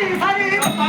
அப்படி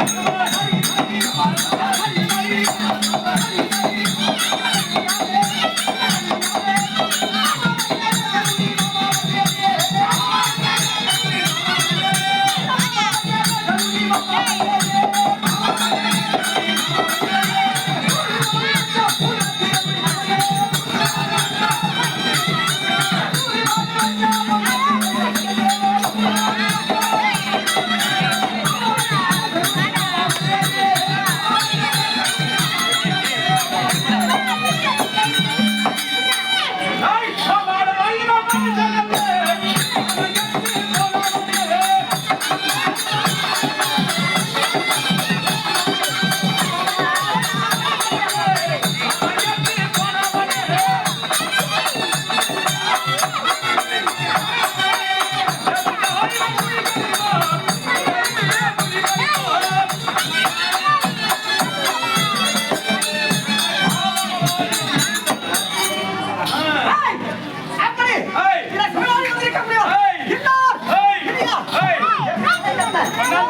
சர்வ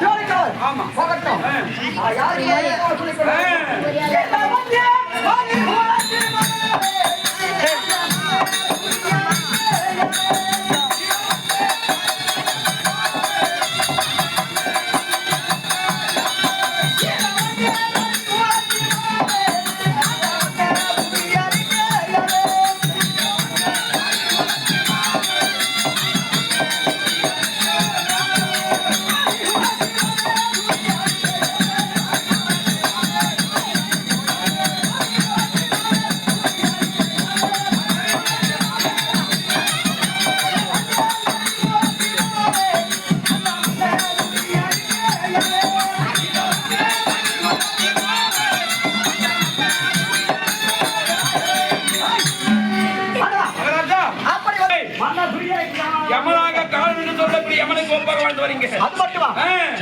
ஜோடிகள். ஆமா. போகட்டும். யாரு மரியாதை சொல்லிக் கொள்ளுங்க. அது மட்டுமா.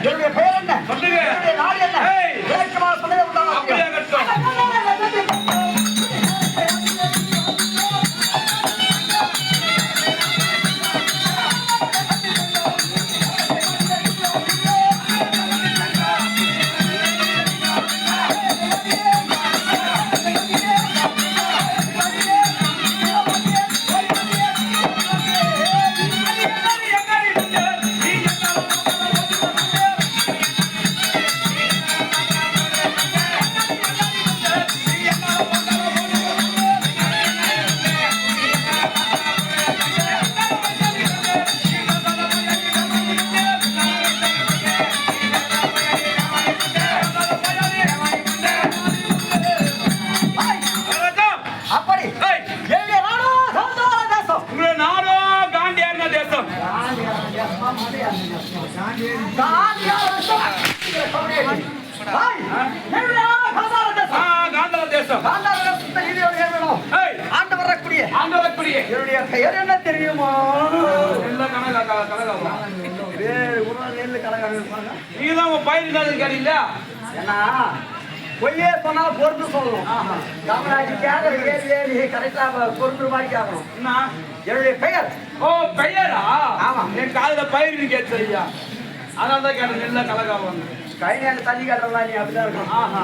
என்னுடைய பெயர் என்ன ஆண்டு வரக்கூடிய ஆண்டு வரக்கூடிய என்னுடைய பெயர் என்ன தெரியுமா நெல்லு நீதான் பயிர் என்னது ஏன்னா பொய்யே சொன்னா பொறுத்து சொல்லணும் காமராஜ் கேட்கற கேள்வியே நீ கரெக்டா பொறுத்து மாதிரி கேட்கணும் என்ன என்னுடைய பெயர் ஓ பெயரா ஆமா. என் காதுல பயிர் கேட்டு ஐயா அதனால தான் கேட்டேன் நெல்ல கலக்காவாங்க கை நேரம் தள்ளி காட்டுறதா நீ அப்படிதான் இருக்கணும். ஆஹா.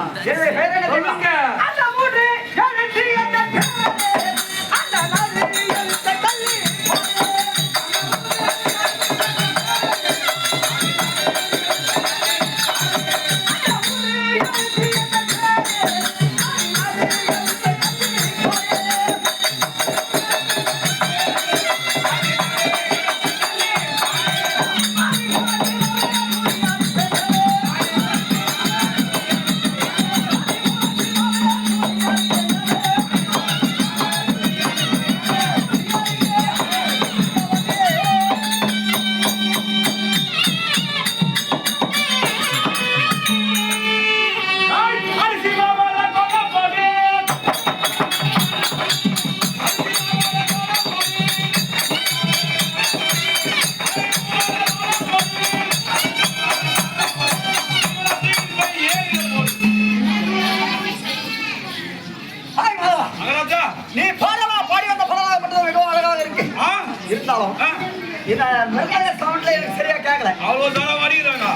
இந்த மிருக சவுண்ட்ல எனக்கு சரியா கேட்கல அவ்வளவு தரம் அடிக்கிறாங்க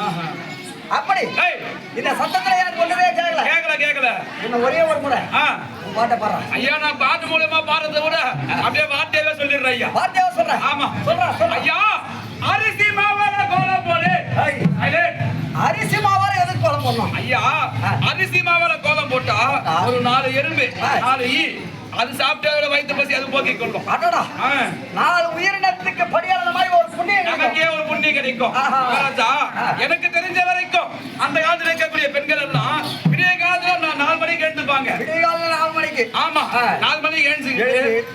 ஆஹா. அப்படி? இந்த சத்தத்துல எனக்கு ஒண்ணுமே கேட்கல கேக்கல இன்னும் ஒரே ஒரு முறை. பாட்டை பாடுறேன் ஐயா நான் பாட்டு மூலமா பாடுறதை விட அப்படியே வார்த்தையாவே சொல்லிடுறேன் ஐயா. வார்த்தையா சொல்றேன். ஆமா. சொல்றேன் ஐயா அரிசி மாவள கோலம் போடு. அரிசி மாவார எதுக்கு குழம்பு பண்ணணும் ஐயா. அரிசி மாவள கோலம் போட்டா. ஒரு நாலு எறும்பு. நாலு ஈ. அது சாப்பிட்டு வயிற்று பசி அது போக்கிக் கொள்ளும் அடடா. நாலு உயிரினத்துக்கு படியாத மாதிரி ஒரு புண்ணியம். நமக்கே ஒரு புண்ணியம் கிடைக்கும். மகாராஜா. எனக்கு தெரிஞ்ச வரைக்கும் அந்த காலத்துல இருக்கக்கூடிய பெண்கள் எல்லாம் விடிய காலத்துல நான் நாலு மணிக்கு எழுந்துப்பாங்க விடியகாலைல நாலு மணிக்கு ஆமா. நாலு மணிக்கு எழுந்து.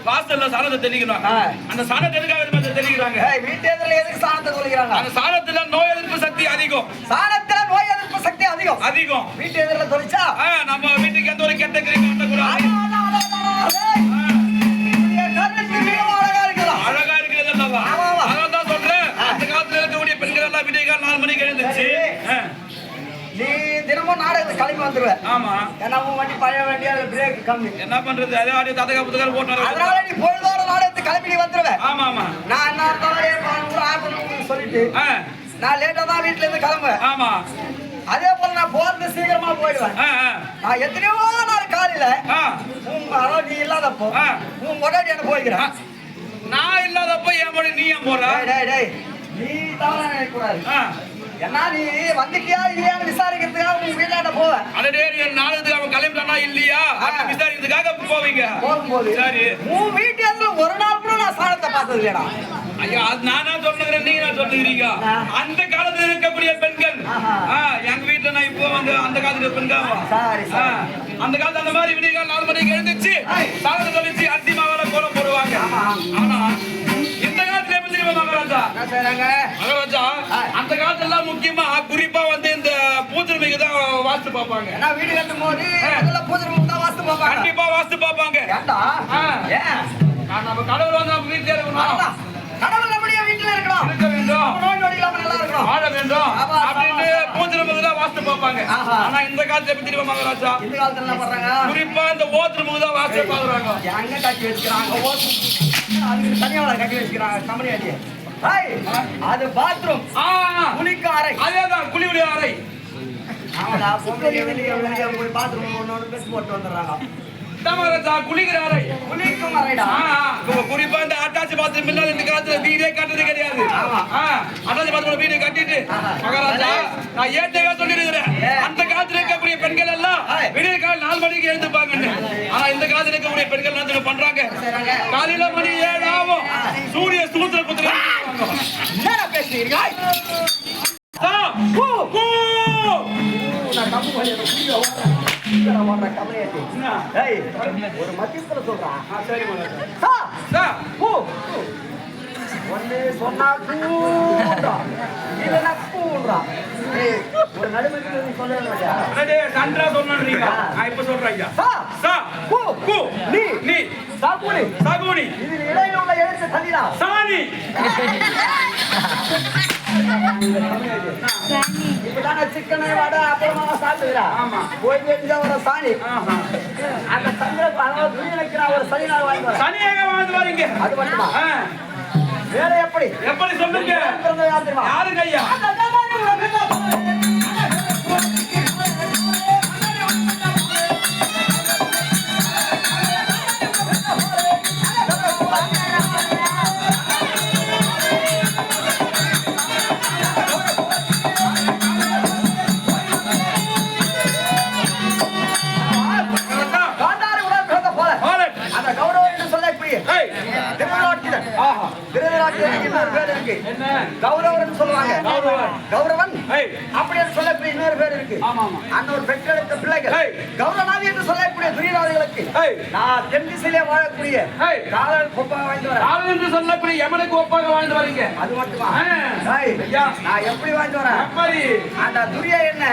வாசல்ல சாணத்தை தெளிக்கிறாங்க. அந்த சாணத்தை எதுக்காக தெளிக்கிறாங்க ஏய், வீட்டு எதிரில எதுக்கு சாணத்தை தொலைக்கிறாங்க அந்த சாணத்துல நோய் எதிர்ப்பு சக்தி அதிகம் சாணத்துல நோய் எதிர்ப்பு சக்தி அதிகம் அதிகம் வீட்டு எதிரில தொலைச்சா நம்ம வீட்டுக்கு எந்த ஒரு கெட்ட கிரகம் கிளம்பி வந்துருவ ஆமா ஏன்னா உன் வண்டி பழைய வண்டி பிரேக் கம்மி என்ன பண்றது அதே அப்படியே ததக புத்தகம் போட்டு அதனால நீ பொழுதோட நாடகத்துக்கு கிளம்பி நீ வந்துருவ ஆமா ஆமா நான் என்ன இருந்தாலும் ஆகணும்னு சொல்லிட்டு ஆ, நான் லேட்டா தான் வீட்டுல இருந்து கிளம்புவேன் ஆமா அதே போல நான் போறது சீக்கிரமா போயிடுவேன் ஆ, நான் எத்தனையோ காலையில அதாவது நீ இல்லாதப்போ. உன் முன்னாடி என்ன போய்க்கிறேன். நான் இல்லாதப்ப என் மொழி நீ ஏன் போற? டேய், டேய், டேய். நீ தவறா நினைக்க கூடாது ஆ, ஏன்னா நீ வந்துட்டியா இல்லையான்னு விசாரிக்கிறதுக்காக உன் வீட்டாண்ட போவேன் அடடே நீ நாளுக்கு அவன் கிளம்பிட்டானா இல்லையா? விசாரிக்கிறதுக்காக போவீங்க. போகும்போது சரி. உன் வீட்டு ஒரு நாள் கூட நான் சாணத்தை பார்த்தது இல்லையடா ஐயா அது நானா சொல்லுகிறேன் நீங்க நான் சொல்லுகிறீங்க. அந்த காலத்துல இருக்கக்கூடிய பெண்கள் எங்க வீட்டுல நான் இப்போ வந்து அந்த காலத்துல பெண்கள். அந்த காலத்துல அந்த மாதிரி விடிய காலம் நாலு மணிக்கு எழுந்துச்சு. சாதனை தொலைச்சு அரிசி மாவுல கோலம் போடுவாங்க. ஆனா இந்த காலத்துல எப்படி தெரியுமா மகாராஜா? மகாராஜா. அந்த காலத்துல எல்லாம் முக்கியமா குறிப்பா வந்து இந்த பூத்திருமைக்கு தான் வாஸ்து பார்ப்பாங்க. வீடு கட்டும் போது பூஜை கண்டிப்பா வாஸ்து பார்ப்பாங்க. பார்ப்பாங்க. ஆனா இந்த காலத்துல எப்படி தெரியுமா மகாராஜா? இந்த காலத்துல என்ன பண்றாங்க குறிப்பா இந்த ஓத்திருமுக தான் வாஸ்து பாக்குறாங்க எங்க கட்டி வச்சுக்கிறாங்க? ஓட்டு அதுக்கு தனியாவள கட்டி வச்சுக்கிறாங்க. கம்பெனி அடி அது பாத்ரூம் ஆ குளிக்கும் அறை அதேதான் அறை வெளியே வெளியே போய் பாத்ரூம் ஒன்று ஒன்று பெஸ் போட்டு வந்துடுறாங்க. அறை குளிக்கும் அறைடா. குறிப்பா இந்த அட்டாச்சி முன்னாடி இந்த காலத்துல வீடே கட்டுறது கிடையாது. அட்டாச்சி வீடு கட்டிட்டு. மகாராஜா நான் ஏற்கனவே சொல்லிருக்கிறேன் பெண்கள் எல்லாம். விடிய கால நாலு மணிக்கு எழுந்துப்பாங்கன்னு ஆனா இந்த காலத்துல இருக்கக்கூடிய பெண்கள் என்ன பண்றாங்க? காலையில மணி ஏழு ஆகும். சூரிய சூத்திர குத்துற ஏய் ஒரு மத்தியத்துல சொல்றான் ஒண்ணு சொன்னா இல்லைன்னா பூன்றா ஏய், ஒரு நடுமத்தில் நீ சொல்லவே இல்லையா? அடடே, நன்றா சொன்னீங்க நான் இப்ப சொல்றேன் ஐயா சா, பூ, கு நீ, நீ சாக்குடி. சகுனி இதில் இடையில உள்ள எழுத்து தள்ளிடா. சாணி இப்பதானே சிக்கனை வடை அப்புறமா சாப்பிடுறா. ஆமா. போய் வேண்டியதா ஒரு சாணி. ஆஹா. அந்த சந்திர- அதாவது துணி வைக்கிறான் ஒரு சனி நாள் வாங்கி வரேன். சனியாக வாழ்ந்து வரீங்க அது மட்டுமா? வேற எப்படி? எப்படி சொல்லுங்க? யாருங்க ஐயா? அப்படின்னு சொல்லக்கூடிய இன்னொரு பேர் இருக்கு. அந்த ஒரு பெற்றெடுத்த பிள்ளைகள். என்று சொல்லக்கூடிய துரியாதிகளுக்கு ஏய். நான் தென் திசையிலே வாழக்கூடிய. காதல் கொப்பாக வாய்ந்து வரேன். என்று சொல்லப்படி எமனுக்கு ஒப்பாக வாழ்ந்து வரீங்க. அது மட்டுமா. நான் எப்படி வாய்ந்து வரேன்? அந்த துரியா என்ன?